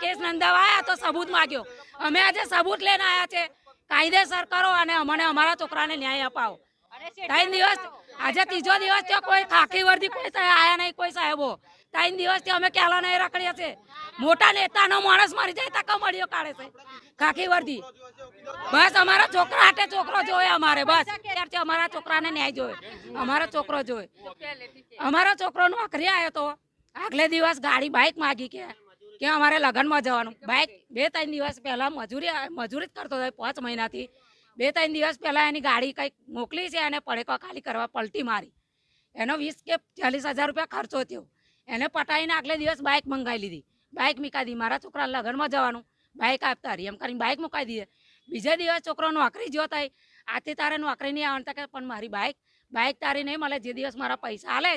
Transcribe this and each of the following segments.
Case નોંધાવાયા તો સબૂત માગ્યો. અમે આજે સબૂત લઈને આવ્યા છે. કાયદેસર કરો અને અમને અમારા છોકરાને ન્યાય અપાવો. ત્રણ દિવસ આજે ત્રીજો દિવસ થયો કોઈ ખાખી વર્દી કોઈ આયા નહીં કોઈ સાહેબો ત્રણ દિવસથી અમે ક્યાલા નહીં રખડીએ છે મોટા નેતાનો માણસ મારી જાય તકો મળ્યો કાઢે છે. ખાખી વર્દી. બસ અમારા છોકરા હાટે છોકરો જોયે અમારે બસ. ત્યારથી અમારા છોકરાને ન્યાય જોયે અમારો છોકરો જોયે અમારો છોકરો નોકરી આવ્યો તો આગલે દિવસ ગાડી બાઇક માગી કે કે અમારે લગ્નમાં જવાનું? બાઇક બે ત્રણ દિવસ પહેલાં મજૂરી મજૂરી જ કરતો હતો પાંચ મહિનાથી. બે ત્રણ દિવસ પહેલાં એની ગાડી કંઈક મોકલી છે અને પડેકો ખાલી કરવા પલટી મારી. એનો વીસ કે ચાલીસ હજાર રૂપિયા ખર્ચો થયો. એને પટાઈને આગલે દિવસ બાઇક મંગાવી લીધી. બાઇક મૂકાઈ દી. મારા છોકરા લગ્નમાં જવાનું. બાઇક આપતા રહી. એમ કરીને બાઇક મુકાઈ દીધી. બીજે દિવસ છોકરો નોકરી જો થાય આથી તારે નોકરી નહીં આવતા કે પણ મારી બાઇક બાઇક તારી નહીં મળે. જે દિવસ મારા પૈસા આલે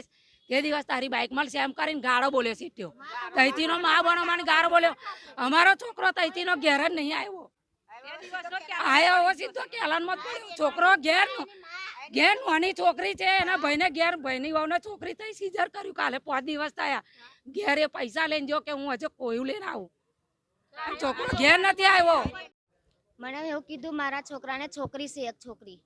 તે દિવસ તારી બાઇક મળશે એમ કરીને ગાળો બોલ્યો સીટ્યો તૈતીનો મા બનો મને ગાળો બોલ્યો. અમારો છોકરો તૈતીનો ઘેર જ નહીં આવ્યો. આવ્યો એવો સીધો કેલાનમાં પડ્યો છોકરો ઘેર નો- ઘેર નાની છોકરી છે. એના ભાઈને ઘેર ભાઈની વહુને છોકરી થઈ સીઝર કર્યું. કાલે પાંચ દિવસ થયા. ઘેર એ પૈસા લઈને જો કે હું હજુ કોયું લઈને આવું. છોકરો ઘેર નથી આવ્યો. મને એવું કીધું મારા છોકરાને છોકરી છે એક છોકરી.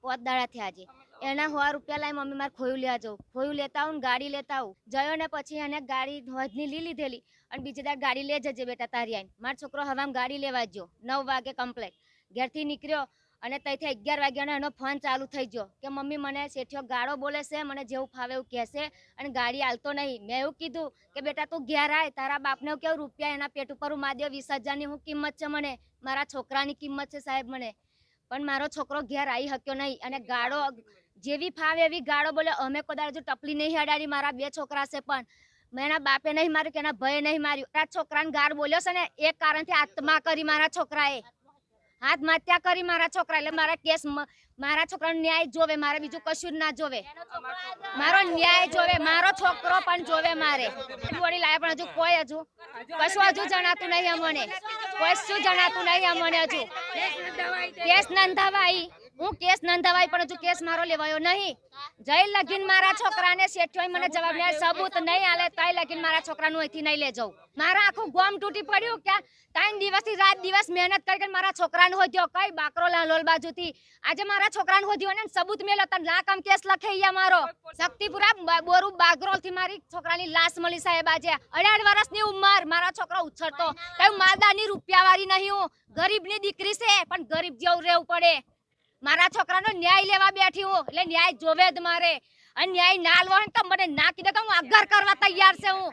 પોત દાડા થયા છે. એના સો રૂપિયા લાવી મમ્મી મારે ખોયું લેવા જાઉં ખોયું લેતા આવું ગાડી લેતા આવું. જયો ને પછી એને ગાડી ધોધની લઈ લીધેલી અને બીજી દાડ ગાડી લે જજે બેટા તારી આઈને. મારો છોકરો હવામાં ગાડી લેવા ગયો. નવ વાગે કમ્પ્લેટ ઘેરથી નીકળ્યો અને ત્યાંથી અગિયાર વાગ્યાનો એનો ફોન ચાલુ થઈ ગયો કે મમ્મી મને શેઠિયો ગાળો બોલે છે, મને જેવું ફાવે એવું કહેશે અને ગાડી હાલતો નહીં. મેં એવું કીધું કે બેટા તું ઘેર આય. તારા બાપને કેવું રૂપિયા એના પેટ ઉપર હું માદ્યો વીસ હજારની હું કિંમત છે મને. મારા છોકરાની કિંમત છે સાહેબ મને. પણ મારો છોકરો ઘેર આવી શક્યો નહીં અને ગાળો જેવી ફાવે એવી ગાળો બોલે, અમે કદાચ ટપલી નહીં હડાડી, મારા બે છોકરા છે પણ. મેં એના બાપે નહીં માર્યું કે એના ભાઈએ નહીં માર્યું. આ છોકરાને ગાળ બોલ્યો છે ને, એક કારણથી આત્મા કરી મારા છોકરાએ. આત્મહત્યા કરી મારા છોકરા એટલે મારા કેસ મારા છોકરાનો ન્યાય જોવે, મારે બીજું કશું જ ના જોવે. મારો ન્યાય જોવે, મારો છોકરો પણ જોવે મારે. વડી લાયા પણ હજુ કોઈ હજુ. કશું હજુ જણાતું નહીં અમને. શું જણાતું નહીં અમને હજુ. કેસ નોંધાવાઈ હું કેસ નોંધાવાય પણ હજુ કેસ મારો લેવાયો નહીં. જઈ લગીન મારા છોકરાને શેઠિયો મને જવાબ નહીં સબૂત નહીં આલે તઈ લગીન મારા છોકરાનું અહીંથી નહીં લે જાઉં મારા આખું ગોમ તૂટી પડ્યું કે ત્રણ દિવસથી રાત દિવસ મહેનત કરીને મારા છોકરાને હોદ્યો કઈ બાકરો લાલોલ બાજુથી. આજે મારા છોકરાને હોદ્યો ને સબૂત મેલો તને ના કામ કેસ લખે મારો શક્તિપુરા બોરુ બાગરોલથી મારી છોકરાની લાશ મળી સાહેબ આજે. અઢાર વર્ષની ઉંમર મારા છોકરો ઉછળતો. કઈ રૂપિયા વાળી નહીં હું. ગરીબની દીકરી છે, પણ ગરીબ જેવું રહેવું પડે. મારા છોકરાનો ન્યાય લેવા બેઠી હું. એટલે ન્યાય જોવે જ મારે. અને ન્યાય ના લેવા તો મને ના કીધે તો હું આગળ કરવા તૈયાર છે હું.